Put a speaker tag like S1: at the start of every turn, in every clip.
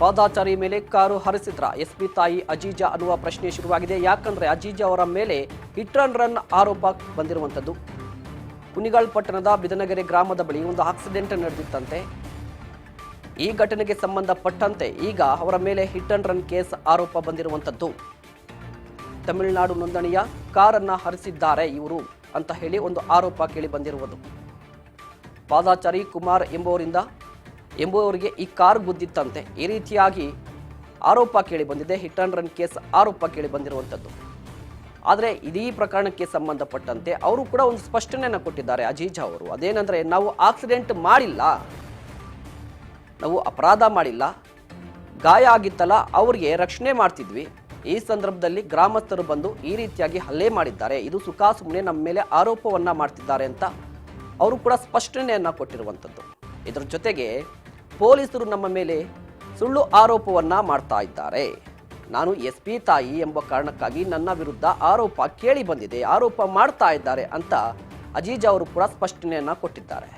S1: ಪಾದಾಚಾರಿ ಮೇಲೆ car ಹರಿಸಿದ್ರ. SP ತಾಯಿ Aziza ಅನ್ನುವ ಪ್ರಶ್ನೆ ಶುರುವಾಗಿದೆ. ಯಾಕಂದ್ರೆ ಅಜೀಜಾ ಅವರ ಮೇಲೆ ಹಿಟ್ ಅಂಡ್ ರನ್ ಆರೋಪ ಬಂದಿರುವಂಥದ್ದು. ಕುನಿಗಾಳ್ ಪಟ್ಟಣದ ಬಿದನಗೆರೆ ಗ್ರಾಮದ ಬಳಿ ಒಂದು ಆಕ್ಸಿಡೆಂಟ್ ನಡೆದಿತ್ತಂತೆ. ಈ ಘಟನೆಗೆ ಸಂಬಂಧಪಟ್ಟಂತೆ ಈಗ ಅವರ ಮೇಲೆ ಹಿಟ್ ಅಂಡ್ ರನ್ ಕೇಸ್ ಆರೋಪ ಬಂದಿರುವಂಥದ್ದು. ತಮಿಳುನಾಡು ನೋಂದಣಿಯ ಕಾರನ್ನು ಹರಿಸಿದ್ದಾರೆ ಇವರು ಅಂತ ಹೇಳಿ ಒಂದು ಆರೋಪ ಕೇಳಿ ಬಂದಿರುವುದು. ಪಾದಾಚಾರಿ ಕುಮಾರ್ ಎಂಬುವರಿಂದ ಎಂಬುವವರಿಗೆ ಈ ಕಾರ್ ಗುದ್ದಿತ್ತಂತೆ. ಈ ರೀತಿಯಾಗಿ ಆರೋಪ ಕೇಳಿ ಬಂದಿದೆ. ಹಿಟ್ ಆ್ಯಂಡ್ ರನ್ ಕೇಸ್ ಆರೋಪ ಕೇಳಿ ಬಂದಿರುವಂಥದ್ದು ಆದರೆ ಇದೀ ಪ್ರಕರಣಕ್ಕೆ ಸಂಬಂಧಪಟ್ಟಂತೆ ಅವರು ಕೂಡ ಒಂದು ಸ್ಪಷ್ಟನೆಯನ್ನು ಕೊಟ್ಟಿದ್ದಾರೆ ಅಜೀಜಾ ಅವರು. ಅದೇನೆಂದರೆ, ನಾವು ಆಕ್ಸಿಡೆಂಟ್ ಮಾಡಿಲ್ಲ. ನಾವು ಅಪರಾಧ ಮಾಡಿಲ್ಲ. ಗಾಯ ಆಗಿತ್ತಲ್ಲ, ಅವರಿಗೆ ರಕ್ಷಣೆ ಮಾಡ್ತಿದ್ವಿ. ಈ ಸಂದರ್ಭದಲ್ಲಿ ಗ್ರಾಮಸ್ಥರು ಬಂದು ಈ ರೀತಿಯಾಗಿ ಹಲ್ಲೆ ಮಾಡಿದ್ದಾರೆ. ಇದು ಸುಖಾಸುಮ್ಮನೆ ನಮ್ಮ ಮೇಲೆ ಆರೋಪವನ್ನು ಮಾಡ್ತಿದ್ದಾರೆ ಅಂತ ಅವರು ಕೂಡ ಸ್ಪಷ್ಟನೆಯನ್ನು ಕೊಟ್ಟಿರುವಂಥದ್ದು ಇದರ ಜೊತೆಗೆ ಪೊಲೀಸರು ನಮ್ಮ ಮೇಲೆ ಸುಳ್ಳು ಆರೋಪವನ್ನ ಮಾಡ್ತಾ ಇದ್ದಾರೆ. ನಾನು ಎಸ್ ಪಿ ತಾಯಿ ಎಂಬ ಕಾರಣಕ್ಕಾಗಿ ನನ್ನ ವಿರುದ್ಧ ಆರೋಪ ಕೇಳಿ ಬಂದಿದೆ, ಆರೋಪ ಮಾಡ್ತಾ ಇದ್ದಾರೆ ಅಂತ ಅಜೀಜ್ ಅವರು ಕೂಡ ಸ್ಪಷ್ಟನೆಯನ್ನ ಕೊಟ್ಟಿದ್ದಾರೆ.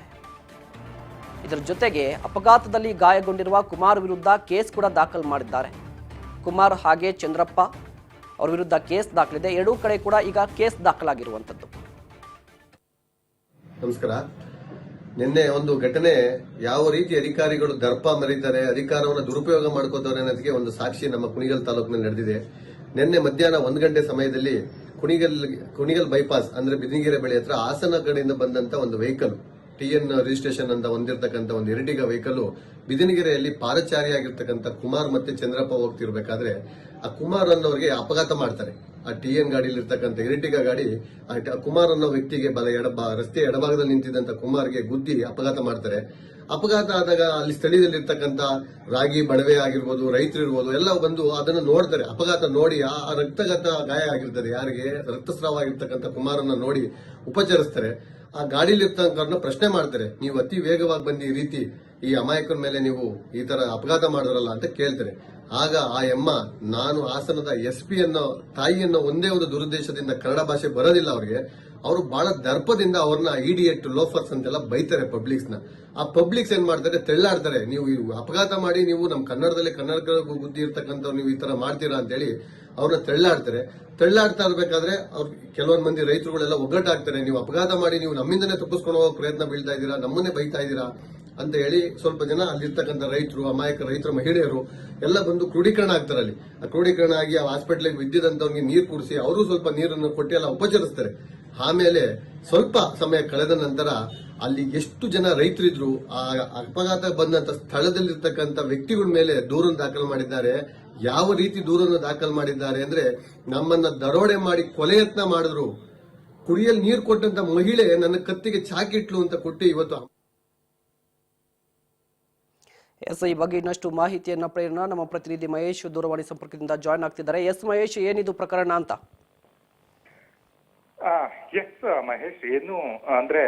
S1: ಇದರ ಜೊತೆಗೆ ಅಪಘಾತದಲ್ಲಿ ಗಾಯಗೊಂಡಿರುವ ಕುಮಾರ್ ವಿರುದ್ಧ ಕೇಸ್ ಕೂಡ ದಾಖಲು ಮಾಡಿದ್ದಾರೆ. ಕುಮಾರ್ ಹಾಗೆ ಚಂದ್ರಪ್ಪ ಅವ್ರ ವಿರುದ್ಧ ಕೇಸ್ ದಾಖಲಿದೆ. ಎರಡೂ ಕಡೆ ಕೂಡ ಈಗ ಕೇಸ್ ದಾಖಲಾಗಿರುವಂಥದ್ದು
S2: ನಮಸ್ಕಾರ. ನಿನ್ನೆ ಒಂದು ಘಟನೆ ಯಾವ ರೀತಿ ಅಧಿಕಾರಿಗಳು ದರ್ಪ ಮರೀತಾರೆ, ಅಧಿಕಾರವನ್ನು ದುರುಪಯೋಗ ಮಾಡ್ಕೋತಾರೆ ಅನ್ನೋದಕ್ಕೆ ಒಂದು ಸಾಕ್ಷಿ ನಮ್ಮ ಕುಣಿಗಲ್ ತಾಲೂಕಿನಲ್ಲಿ ನಡೆದಿದೆ. ನಿನ್ನೆ ಮಧ್ಯಾಹ್ನ ಒಂದು ಗಂಟೆ ಸಮಯದಲ್ಲಿ ಕುಣಿಗಲ್ ಕುಣಿಗಲ್ ಬೈಪಾಸ್, ಅಂದ್ರೆ ಬಿದಿಗೆರೆ ಬಳಿ ಹತ್ರ ಹಾಸನ ಕಡೆಯಿಂದ ಬಂದಂತ ಒಂದು ವೆಹಿಕಲ್, ಟಿ ಎನ್ ರಿಜಿಸ್ಟ್ರೇಷನ್ ಅಂತ ಹೊಂದಿರತಕ್ಕಂಥ ಒಂದು ಎರಡಿಗ ವೆಹಿಕಲ್ ಬಿದಿನಗೆರೆಯಲ್ಲಿ ಪಾದಚಾರಿಯಾಗಿರ್ತಕ್ಕಂಥ ಕುಮಾರ್ ಮತ್ತೆ ಚಂದ್ರಪ್ಪ ಹೋಗ್ತಿರ್ಬೇಕಾದ್ರೆ ಆ ಕುಮಾರ್ ಅನ್ನೋರಿಗೆ ಅಪಘಾತ ಮಾಡ್ತಾರೆ. ಆ ಟಿ ಎನ್ ಗಾಡಿಯಲ್ಲಿ ಇರ್ತಕ್ಕಂಥ ಇರಿಟಿಗಾ ಗಾಡಿ, ಆ ಕುಮಾರ್ ಅನ್ನೋ ವ್ಯಕ್ತಿಗೆ ಬಲ ಎಡ ರಸ್ತೆ ಎಡಭಾಗದಲ್ಲಿ ನಿಂತಿದ್ದಂತ ಕುಮಾರ್ಗೆ ಗುದ್ದಿ ಅಪಘಾತ ಮಾಡ್ತಾರೆ. ಅಪಘಾತ ಆದಾಗ ಅಲ್ಲಿ ಸ್ಥಳೀಯದಲ್ಲಿರ್ತಕ್ಕಂಥ ರಾಗಿ, ಬಡವೆ ಆಗಿರ್ಬೋದು, ರೈತರು ಇರ್ಬೋದು, ಎಲ್ಲ ಬಂದು ಅದನ್ನು ನೋಡ್ತಾರೆ. ಅಪಘಾತ ನೋಡಿ ಆ ಆ ರಕ್ತಗತ ಗಾಯ ಆಗಿರ್ತದೆ. ಯಾರಿಗೆ? ರಕ್ತಸ್ರಾವ ಆಗಿರ್ತಕ್ಕಂಥ ಕುಮಾರನ್ನ ನೋಡಿ ಉಪಚರಿಸ್ತಾರೆ. ಆ ಗಾಡಿಲಿರ್ತಕ್ಕಂಥ ಪ್ರಶ್ನೆ ಮಾಡ್ತಾರೆ. ನೀವು ಅತಿ ವೇಗವಾಗಿ ಬಂದು ಈ ರೀತಿ ಈ ಅಮಾಯಕನ ಮೇಲೆ ನೀವು ಈ ತರ ಅಪಘಾತ ಮಾಡಿದ್ರಲ್ಲ ಅಂತ ಕೇಳ್ತಾರೆ ಆಗ ಆ ಎಮ್ಮ, ನಾನು ಹಾಸನದ ಎಸ್ ಪಿ ಅನ್ನೋ ತಾಯಿಯನ್ನೋ ಒಂದೇ ಒಂದು ದುರುದ್ದೇಶದಿಂದ ಕನ್ನಡ ಭಾಷೆ ಬರೋದಿಲ್ಲ ಅವ್ರಿಗೆ, ಅವರು ಬಹಳ ದರ್ಪದಿಂದ ಅವ್ರನ್ನ ಇಡಿಯಟ್ ಲೋಫರ್ಸ್ ಅಂತೆಲ್ಲ ಬೈತಾರೆ ಪಬ್ಲಿಕ್ಸ್ನ ಆ ಪಬ್ಲಿಕ್ಸ್ ಏನ್ ಮಾಡ್ತಾರೆ? ತೆಳ್ಳಾಡ್ತಾರೆ. ನೀವು ಅಪಘಾತ ಮಾಡಿ ನೀವು ನಮ್ಮ ಕನ್ನಡದಲ್ಲಿ ಕನ್ನಡ ಬುದ್ಧಿ ಇರ್ತಕ್ಕಂಥವ್ರು ನೀವು ಈ ತರ ಮಾಡ್ತೀರಾ ಅಂತೇಳಿ ಅವ್ರನ್ನ ತೆಳ್ಳಾಡ್ತಾರೆ. ತೆಳ್ಳಾಡ್ತಾ ಇರ್ಬೇಕಾದ್ರೆ ಅವ್ರು ಕೆಲವೊಂದ್ ಮಂದಿ ರೈತರುಗಳೆಲ್ಲ ಒಗ್ಗಟ್ಟಾಗ್ತಾರೆ. ನೀವು ಅಪಘಾತ ಮಾಡಿ ನೀವು ನಮ್ಮಿಂದನೇ ತಪ್ಪಿಸ್ಕೊಂಡು ಹೋಗೋ ಪ್ರಯತ್ನ ಬೀಳ್ತಾ ಇದ್ದೀರಾ, ನಮ್ಮನ್ನೇ ಬೈತಾ ಇದ್ದೀರಾ? ಅಂತ ಹೇಳಿ ಸ್ವಲ್ಪ ಜನ ಅಲ್ಲಿರ್ತಕ್ಕಂಥ ರೈತರು, ಅಮಾಯಕ ರೈತರು, ಮಹಿಳೆಯರು ಎಲ್ಲ ಬಂದು ಕ್ರೋಢೀಕರಣ ಆಗ್ತಾರೆ ಅಲ್ಲಿ. ಆ ಕ್ರೋಢೀಕರಣ ಆಗಿ ಆ ಹಾಸ್ಪಿಟ್ಲಿಗೆ ಬಿದ್ದಿದಂತವ್ರಿಗೆ ನೀರು ಕುಡಿಸಿ ಅವರು ಸ್ವಲ್ಪ ನೀರನ್ನು ಕೊಟ್ಟು ಎಲ್ಲ ಉಪಚರಿಸ್ತಾರೆ. ಆಮೇಲೆ ಸ್ವಲ್ಪ ಸಮಯ ಕಳೆದ ನಂತರ ಅಲ್ಲಿ ಎಷ್ಟು ಜನ ರೈತರಿದ್ರು, ಆ ಅಪಘಾತ ಬಂದಂತ ಸ್ಥಳದಲ್ಲಿರ್ತಕ್ಕಂಥ ವ್ಯಕ್ತಿಗಳ ಮೇಲೆ ದೂರನ್ನು ದಾಖಲು ಮಾಡಿದ್ದಾರೆ. ಯಾವ ರೀತಿ ದೂರನ್ನು ದಾಖಲು ಮಾಡಿದ್ದಾರೆ ಅಂದ್ರೆ ನಮ್ಮನ್ನ ದರೋಡೆ ಮಾಡಿ ಕೊಲೆ ಯತ್ನ ಮಾಡಿದ್ರು. ಕುಡಿಯಲು ನೀರು ಕೊಟ್ಟಂತ ಮಹಿಳೆ ನನ್ನ ಕತ್ತಿಗೆ ಚಾಕಿಟ್ಲು ಅಂತ ಕೊಟ್ಟು ಇವತ್ತು
S1: ಎಸ್, ಈ ಬಗ್ಗೆ ಇನ್ನಷ್ಟು ಮಾಹಿತಿಯನ್ನು ಪ್ರೇರಣ ನಮ್ಮ ಪ್ರತಿನಿಧಿ ಮಹೇಶ್ ದೂರವಾಣಿ ಸಂಪರ್ಕದಿಂದ ಜಾಯ್ನ್ ಆಗ್ತಿದ್ದಾರೆ. ಎಸ್, ಮಹೇಶ್, ಏನಿದು ಪ್ರಕರಣ ಅಂತ?
S3: ಎಸ್, ಮಹೇಶ್, ಏನು ಅಂದ್ರೆ,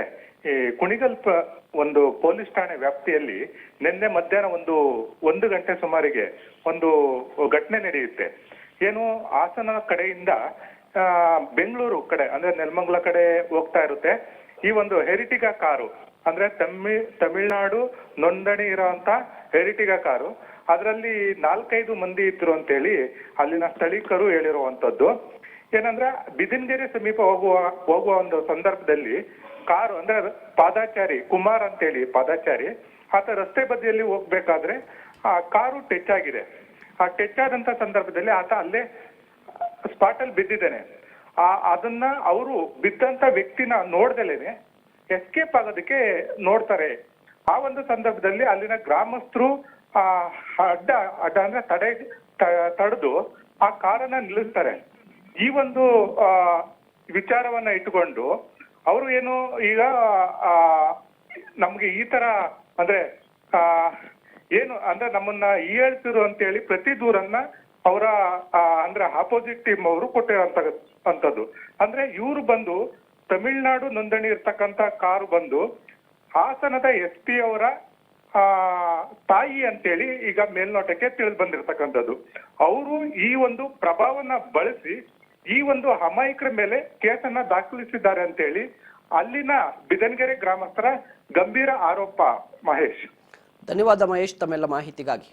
S3: ಈ ಕುಣಿಗಲ್ಪ ಒಂದು ಪೊಲೀಸ್ ಠಾಣೆ ವ್ಯಾಪ್ತಿಯಲ್ಲಿ ನಿನ್ನೆ ಮಧ್ಯಾಹ್ನ ಒಂದು ಒಂದು ಗಂಟೆ ಸುಮಾರಿಗೆ ಒಂದು ಘಟನೆ ನಡೆಯುತ್ತೆ. ಏನು, ಹಾಸನ ಕಡೆಯಿಂದ ಬೆಂಗಳೂರು ಕಡೆ, ಅಂದ್ರೆ ನೆಲಮಂಗಲ ಕಡೆ ಹೋಗ್ತಾ ಇರುತ್ತೆ. ಈ ಒಂದು ಹೆರಿಟಿಗಾ ಕಾರು ಅಂದ್ರೆ ತಮಿಳ್, ತಮಿಳ್ನಾಡು ನೋಂದಣಿ ಇರೋಂತ ಹೆರಿಟಿಗಾ ಕಾರು. ಅದರಲ್ಲಿ ನಾಲ್ಕೈದು ಮಂದಿ ಇದ್ರು ಅಂತೇಳಿ ಅಲ್ಲಿನ ಸ್ಥಳೀಕರು ಹೇಳಿರುವಂತದ್ದು. ಏನಂದ್ರೆ ಬಿದಿನ್ಗೆರೆ ಸಮೀಪ ಹೋಗುವ ಹೋಗುವ ಒಂದು ಸಂದರ್ಭದಲ್ಲಿ ಕಾರು ಅಂದ್ರೆ ಪಾದಾಚಾರಿ, ಕುಮಾರ್ ಅಂತೇಳಿ ಪಾದಾಚಾರಿ, ಆತ ರಸ್ತೆ ಬದಿಯಲ್ಲಿ ಹೋಗ್ಬೇಕಾದ್ರೆ ಆ ಕಾರು ಟಚ್ ಆಗಿದೆ. ಆ ಟಚ್ ಆದಂತ ಸಂದರ್ಭದಲ್ಲಿ ಆತ ಅಲ್ಲೇ ಸ್ಪಾಟ್ ಅಲ್ಲಿ ಬಿದ್ದಿದ್ದಾನೆ. ಆ, ಅದನ್ನ ಅವರು ಬಿದ್ದಂತ ವ್ಯಕ್ತಿನ ನೋಡ್ದಲೇನೆ ಎಸ್ಕೇಪ್ ಆಗೋದಕ್ಕೆ ನೋಡ್ತಾರೆ. ಆ ಒಂದು ಸಂದರ್ಭದಲ್ಲಿ ಅಲ್ಲಿನ ಗ್ರಾಮಸ್ಥರು, ಆ, ಅಡ್ಡ ಅಡ್ಡ ಅಂದ್ರೆ ತಡೆ ತಡೆದು ಆ ಕಾರನ್ನ ನಿಲ್ಲಿಸ್ತಾರೆ. ಈ ಒಂದು, ಆ, ವಿಚಾರವನ್ನ ಇಟ್ಟುಕೊಂಡು ಅವರು ಏನು ಈಗ ನಮ್ಗೆ ಈ ತರ ಅಂದ್ರೆ, ಆ, ಏನು ಅಂದ್ರೆ ನಮ್ಮನ್ನ ಹೇಳ್ತಿರು ಅಂತೇಳಿ ಪ್ರತಿ ದೂರನ್ನ ಅವರ ಅಂದ್ರೆ ಆಪೋಸಿಟ್ ಟೀಮ್ ಅವರು ಕೊಟ್ಟಿರೋ ಅಂತದ್ದು ಅಂದ್ರೆ ಇವ್ರು ಬಂದು ತಮಿಳುನಾಡು ನೋಂದಣಿ ಇರ್ತಕ್ಕಂತ ಕಾರು ಬಂದು ಹಾಸನದ ಎಸ್ ಪಿ ಅವರ ತಾಯಿ ಅಂತೇಳಿ ಈಗ ಮೇಲ್ನೋಟಕ್ಕೆ ತಿಳಿದು ಬಂದಿರತಕ್ಕಂಥದ್ದು. ಅವರು ಈ ಒಂದು ಪ್ರಭಾವನ ಬಳಸಿ ಈ ಒಂದು ಅಮಾಯಕರ ಮೇಲೆ ಕೇಸನ್ನ ದಾಖಲಿಸಿದ್ದಾರೆ ಅಂತೇಳಿ ಅಲ್ಲಿನ ಬಿದನ್ಗೆರೆ ಗ್ರಾಮಸ್ಥರ ಗಂಭೀರ ಆರೋಪ, ಮಹೇಶ್.
S1: ಧನ್ಯವಾದ ಮಹೇಶ್ ತಮ್ಮೆಲ್ಲ ಮಾಹಿತಿಗಾಗಿ.